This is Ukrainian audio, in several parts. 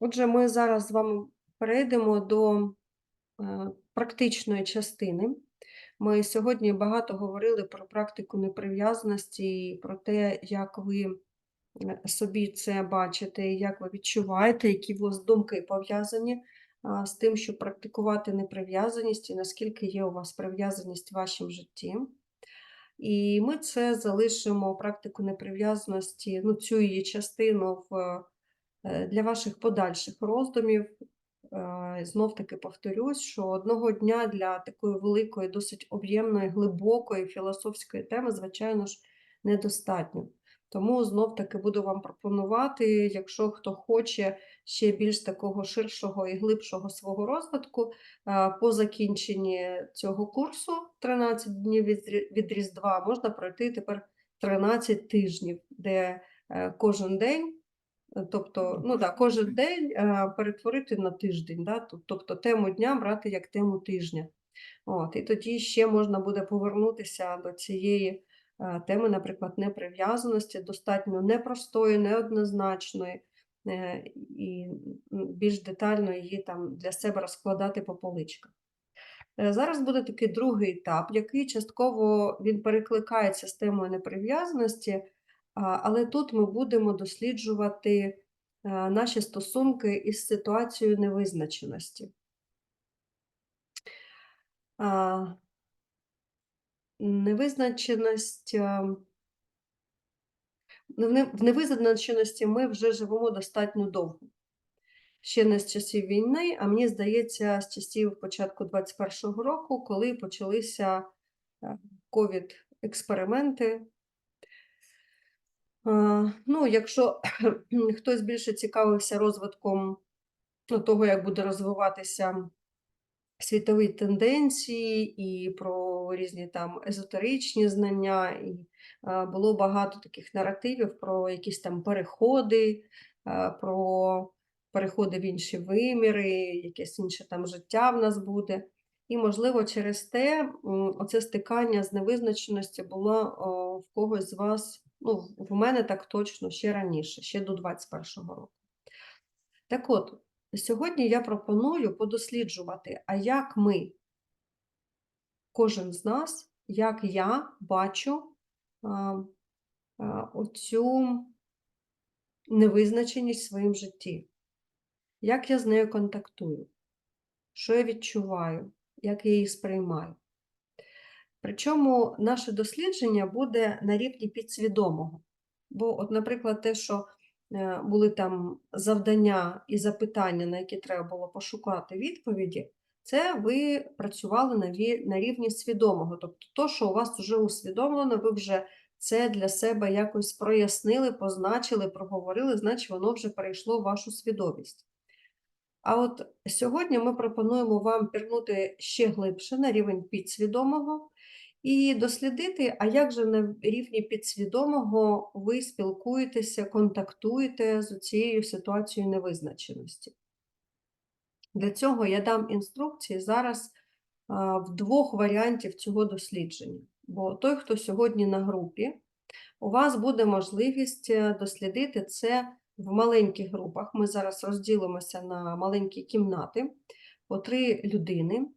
Отже, ми зараз з вами перейдемо до е, практичної частини. Ми сьогодні багато говорили про практику неприв'язаності про те, як ви е, собі це бачите, як ви відчуваєте, які у вас думки пов'язані з тим, щоб практикувати неприв'язаність і наскільки є у вас прив'язаність в вашому житті. І ми це залишимо практику неприв'язаності, ну, цю її частину в, е, для ваших подальших роздумів. Е, Знов таки повторюсь, що одного дня для такої великої, досить об'ємної, глибокої філософської теми, звичайно ж, недостатньо. Тому знов таки буду вам пропонувати, якщо хто хоче ще більш такого ширшого і глибшого свого розвитку, по закінченні цього курсу 13 днів від Різдва можна пройти тепер 13 тижнів, де е, кожен день, е, тобто, ну да, кожен день е, перетворити на тиждень, да, тобто тему дня брати як тему тижня. От, і тоді ще можна буде повернутися до цієї теми, наприклад, неприв'язаності, достатньо непростої, неоднозначної, і більш детально її там для себе розкладати по поличках. Е, Зараз буде такий другий етап, який частково він перекликається з темою неприв'язаності, але тут ми будемо досліджувати е, наші стосунки із ситуацією невизначеності. Невизначеність. Е, ну, В невизначеності ми вже живемо достатньо довго. Ще не з часів війни, а мені здається, з часів початку 21-го року, коли почалися ковід-експерименти. Е, Ну, якщо хтось більше цікавився розвитком того, як буде розвиватися світові тенденції, і про різні там езотеричні знання, і е, було багато таких наративів про якісь там переходи, е, про переходи в інші виміри, якесь інше там життя в нас буде. І, можливо, через те оце стикання з невизначеності було в когось з вас, ну, в- мене так точно ще раніше, ще до 21-го року. Так от, сьогодні я пропоную подосліджувати, а як ми, кожен з нас, як я бачу а, а, оцю невизначеність в своїм житті, як я з нею контактую, що я відчуваю, як я її сприймаю. Причому наше дослідження буде на рівні підсвідомого. Бо, от, наприклад, те, що були там завдання і запитання, на які треба було пошукати відповіді, це ви працювали на рівні свідомого. Тобто, то, що у вас вже усвідомлено, ви вже це для себе якось прояснили, позначили, проговорили, значить воно вже перейшло в вашу свідомість. А от сьогодні ми пропонуємо вам пірнути ще глибше на рівень підсвідомого і дослідити, а як же на рівні підсвідомого ви спілкуєтеся, контактуєте з цією ситуацією невизначеності. Для цього я дам інструкції зараз в двох варіантів цього дослідження. Бо той, хто сьогодні на групі, у вас буде можливість е, дослідити це в маленьких групах. Ми зараз розділимося на маленькі кімнати по три людини.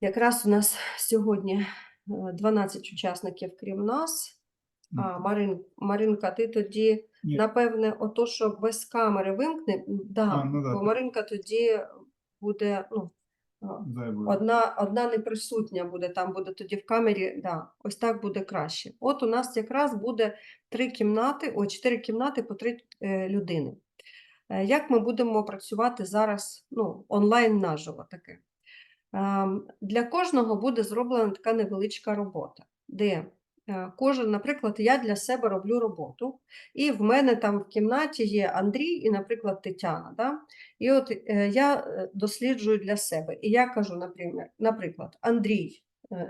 Якраз у нас сьогодні е, 12 учасників, крім нас. А, Марин, Маринка, ти тоді, Ні. напевне, ото, що без камери вимкне, да, А, ну да, бо. Маринка тоді буде, ну. Одна, одна неприсутня буде, там буде тоді в камері, да, ось так буде краще. От у нас якраз буде три кімнати, о, чотири кімнати по три е, людини. Е, Як ми будемо працювати зараз ну, онлайн наживо таке? Ем, Для кожного буде зроблена така невеличка робота, де е, кожен, наприклад, я для себе роблю роботу, і в мене там в кімнаті є Андрій і, наприклад, Тетяна. Да? І от е, я е, досліджую для себе. І я кажу, наприклад, Андрій,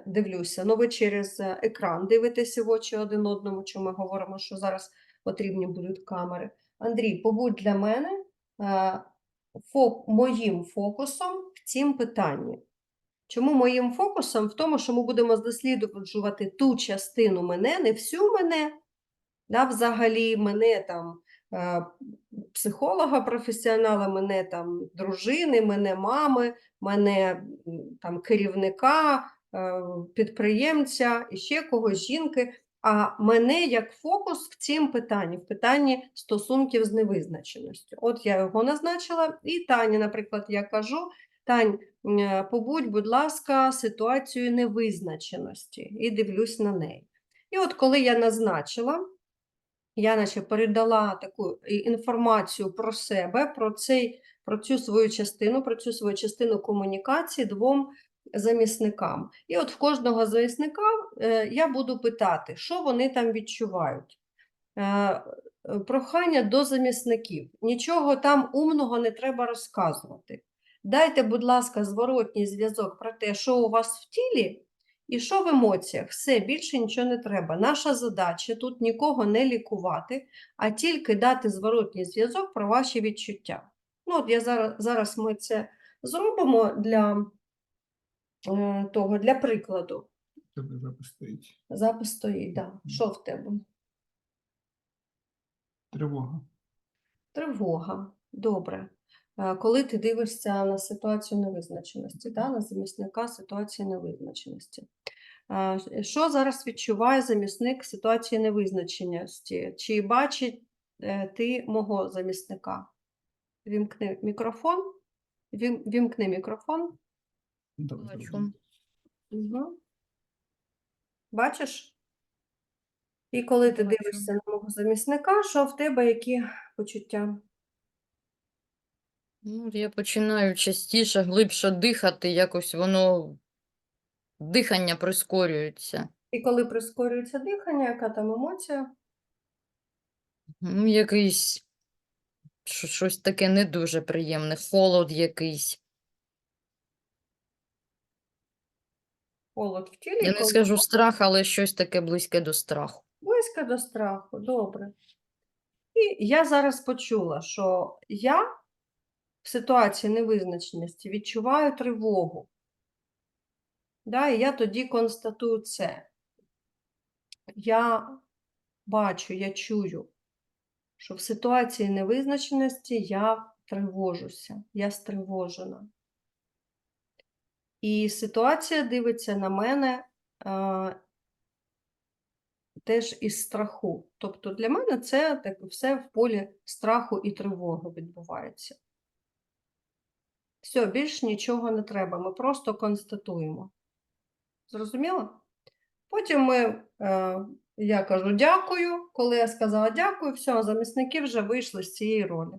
дивлюся, ну ви через екран дивитеся в очі один одному, що ми говоримо, що зараз потрібні будуть камери. Андрій, побудь для мене моїм фокусом в цім питанні. Чому моїм фокусом? В тому, що ми будемо досліджувати ту частину мене, не всю мене, да, взагалі мене там е, психолога професіонала, мене там дружини, мене мами, мене там керівника, е, підприємця і ще когось жінки. А мене як фокус в цім питанні, в питанні стосунків з невизначеністю. От я його назначила, і Тані, наприклад, я кажу: Тань, е, побудь, будь ласка, ситуацією невизначеності, і дивлюсь на неї. І от коли я назначила, я наче передала таку інформацію про себе, про, цей, про цю свою частину, про цю свою частину комунікації двом замісникам. І от в кожного замісника е, я буду питати, що вони там відчувають. Е, Прохання до замісників. Нічого там умного не треба розказувати. Дайте, будь ласка, зворотній зв'язок про те, що у вас в тілі і що в емоціях. Все, більше нічого не треба. Наша задача тут нікого не лікувати, а тільки дати зворотній зв'язок про ваші відчуття. Ну, от я зараз, зараз ми це зробимо для е, того, для прикладу. Тебе запис стоїть. Запис стоїть, да. Що в тебе? Тривога. Тривога. Добре. Е, Коли ти дивишся на ситуацію невизначеності, да? на замісника ситуації невизначеності. Е, Що зараз відчуває замісник ситуації невизначеності? Чи бачить е, ти мого замісника? Вімкни мікрофон. Вім- Вімкни мікрофон. Бачу. Угу. Бачиш? І коли ти дивишся на мого замісника, що в тебе які почуття? Ну, я починаю частіше, глибше дихати, якось воно дихання прискорюється. І коли прискорюється дихання, яка там емоція? Ну, якийсь що- щось таке не дуже приємне, холод якийсь. Холод в тілі, Я не коли скажу страх, але щось таке близьке до страху. близько до страху, добре. І я зараз почула, що я в ситуації невизначеності відчуваю тривогу. Да, і я тоді констатую це. Я бачу, я чую, що в ситуації невизначеності я тривожуся, я стривожена. І ситуація дивиться на мене а, теж із страху. Тобто для мене це так, все в полі страху і тривоги відбувається. Все, більш нічого не треба, ми просто констатуємо. Зрозуміло? Потім ми, е, я кажу дякую. Коли я сказала дякую, все, замісники вже вийшли з цієї ролі.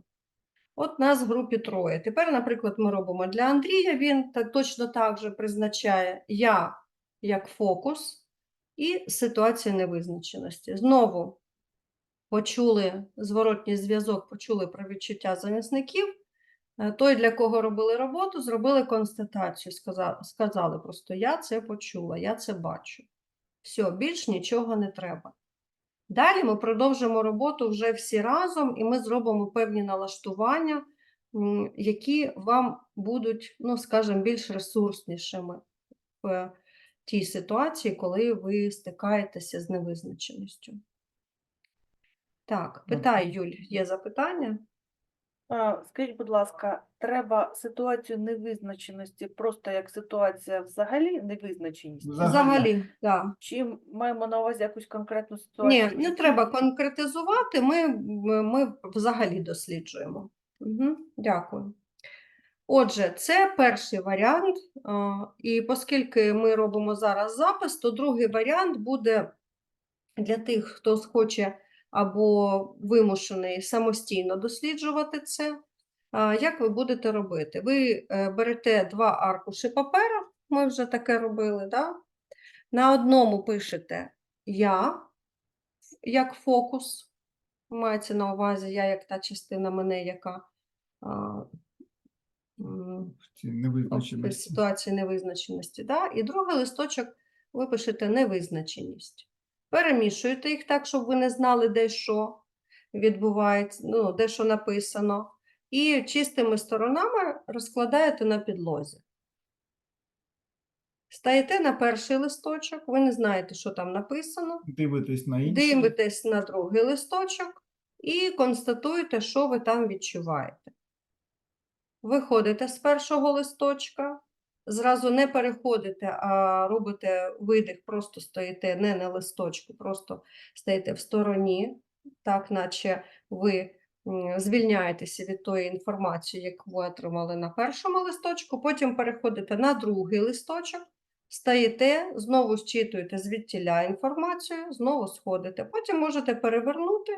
От нас в групі троє. Тепер, наприклад, ми робимо для Андрія, він так, точно так же призначає я як фокус і ситуація невизначеності. Знову почули зворотній зв'язок, почули про відчуття замісників. Е, Той, для кого робили роботу, зробили констатацію, сказали, сказали просто я це почула, я це бачу. Все, більш нічого не треба. Далі ми продовжимо роботу вже всі разом, і ми зробимо певні налаштування, які вам будуть, ну, скажімо, більш ресурснішими в тій ситуації, коли ви стикаєтеся з невизначеністю. Так, питай, Юль, є запитання? Скажіть, будь ласка, треба ситуацію невизначеності просто як ситуація взагалі невизначеність? Взагалі. Взагалі, так. Чи маємо на увазі якусь конкретну Ні, ситуацію? не треба конкретизувати, ми, ми, ми взагалі досліджуємо. Угу, дякую. Отже, це перший варіант, і оскільки ми робимо зараз запис, то другий варіант буде для тих, хто схоче або вимушений самостійно досліджувати це. Як ви будете робити? Ви е, берете два аркуші паперу, ми вже таке робили, да? на одному пишете я як фокус, мається на увазі я як та частина мене, яка в ситуації невизначеності. Да? І другий листочок ви пишете невизначеність. Перемішуєте їх так, щоб ви не знали, де що відбувається, ну, де що написано. І чистими сторонами розкладаєте на підлозі. Стаєте на перший листочок, ви не знаєте, що там написано. Дивитесь на інший. Дивитесь на другий листочок і констатуєте, що ви там відчуваєте. Виходите з першого листочка, зразу не переходите, а робите видих, просто стоїте не на листочку, просто стоїте в стороні, так наче ви звільняєтеся від тої інформації, яку ви отримали на першому листочку, потім переходите на другий листочок, стаєте, знову зчитуєте звідтіля інформацію, знову сходите. Потім можете перевернути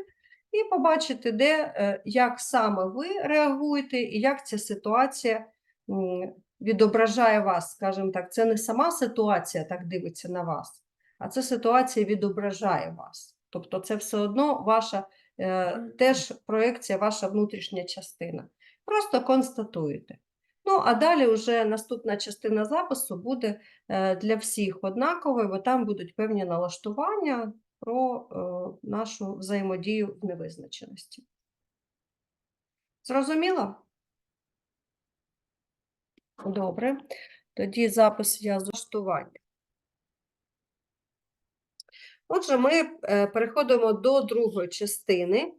і побачити, де, е, як саме ви реагуєте і як ця ситуація відображає вас, скажімо так, це не сама ситуація так дивиться на вас, а це ситуація відображає вас. Тобто це все одно ваша е, теж проекція, ваша внутрішня частина. Просто констатуєте. Ну, а далі вже наступна частина запису буде е, для всіх однаковою, бо там будуть певні налаштування про е, нашу взаємодію в невизначеності. Зрозуміло? Добре. Тоді запис я з влаштування. Отже, ми е, переходимо до другої частини,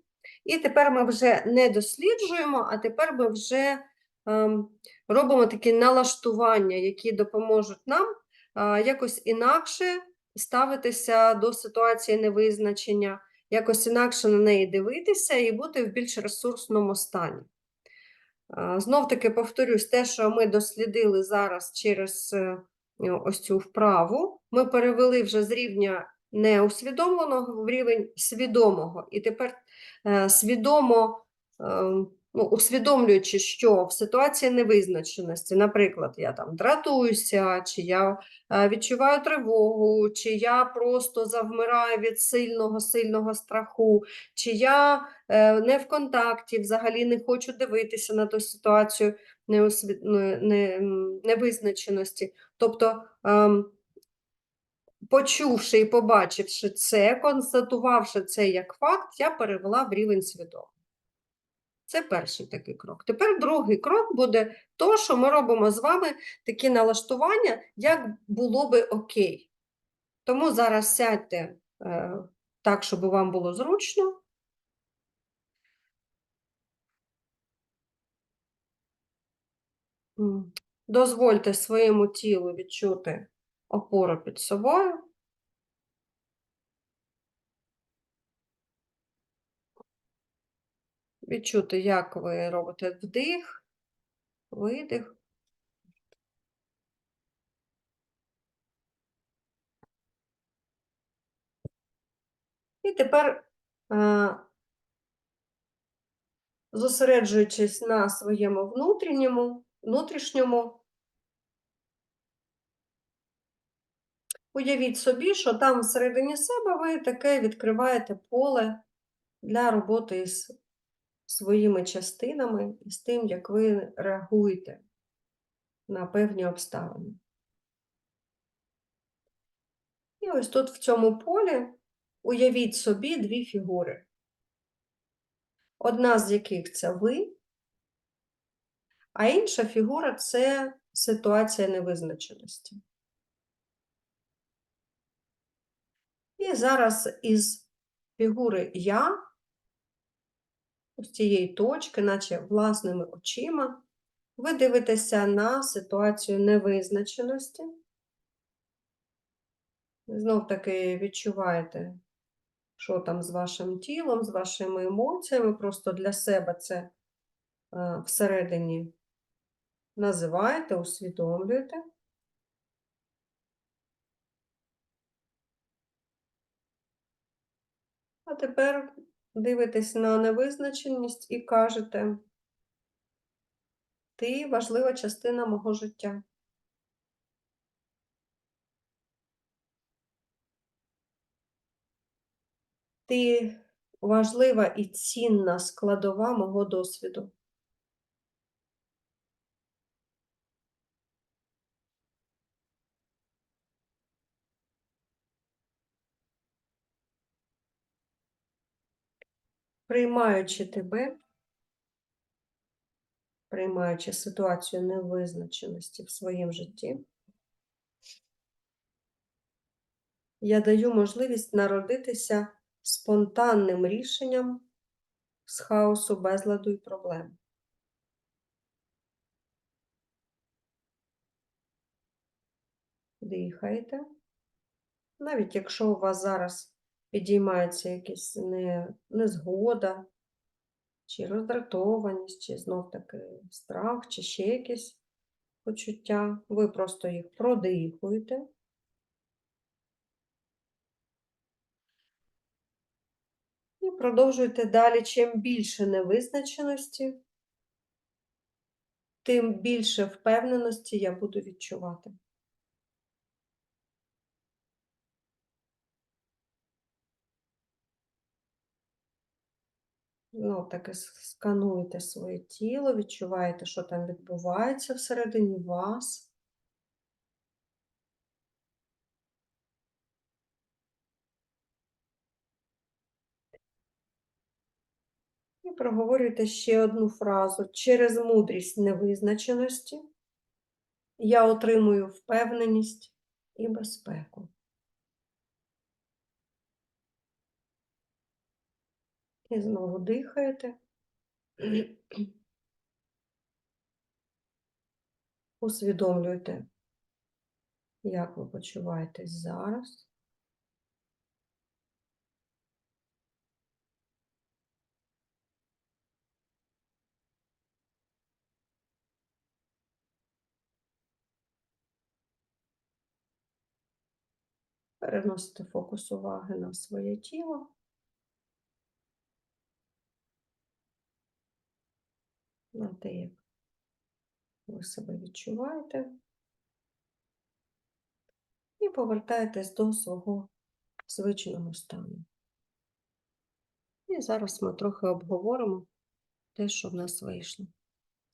і тепер ми вже не досліджуємо, а тепер ми вже ем, робимо такі налаштування, які допоможуть нам а, якось інакше ставитися до ситуації невизначення, якось інакше на неї дивитися і бути в більш ресурсному стані. А, Знов-таки повторюсь, те, що ми дослідили зараз через е, ось цю вправу, ми перевели вже з рівня неусвідомленого в рівень свідомого. І тепер е, свідомо, е, ну, усвідомлюючи, що в ситуації невизначеності, наприклад, я там дратуюся, чи я е, відчуваю тривогу, чи я просто завмираю від сильного сильного страху, чи я е, не в контакті, взагалі не хочу дивитися на ту ситуацію невизначеності. Тобто, ем, почувши і побачивши це, констатувавши це як факт, я перевела в рівень свідомого. Це перший такий крок. Тепер другий крок буде то, що ми робимо з вами такі налаштування, як було би окей. Тому зараз сядьте е, так, щоб вам було зручно. Дозвольте своєму тілу відчути опору під собою. Відчути, як ви робите вдих, видих. І тепер, е, зосереджуючись на своєму внутрішньому, внутрішньому, уявіть собі, що там всередині себе ви таке відкриваєте поле для роботи із своїми частинами і з тим, як ви реагуєте на певні обставини. І ось тут в цьому полі уявіть собі дві фігури. Одна з яких це ви, а інша фігура це ситуація невизначеності. І зараз із фігури я, з цієї точки, наче власними очима, ви дивитеся на ситуацію невизначеності. Знов таки відчуваєте, що там з вашим тілом, з вашими емоціями. Просто для себе це е, всередині називаєте, усвідомлюєте. А тепер дивитесь на невизначеність і кажете, ти важлива частина мого життя. Ти важлива і цінна складова мого досвіду. Приймаючи тебе, приймаючи ситуацію невизначеності в своєму житті, я даю можливість народитися спонтанним рішенням з хаосу, безладу і проблем. Дихайте. Навіть якщо у вас зараз підіймається якась не, незгода, чи роздратованість, чи знов таки страх, чи ще якісь почуття, ви просто їх продихуєте. І продовжуйте далі. Чим більше невизначеності, тим більше впевненості я буду відчувати. Ну, таки скануєте своє тіло, відчуваєте, що там відбувається всередині вас. І проговорюйте ще одну фразу. Через мудрість невизначеності я отримую впевненість і безпеку. І знову дихаєте. Усвідомлюєте, як ви почуваєтесь зараз. Переносите фокус уваги на своє тіло. На те, як ви себе відчуваєте. І повертаєтесь до свого звичного стану. І зараз ми трохи обговоримо те, що в нас вийшло.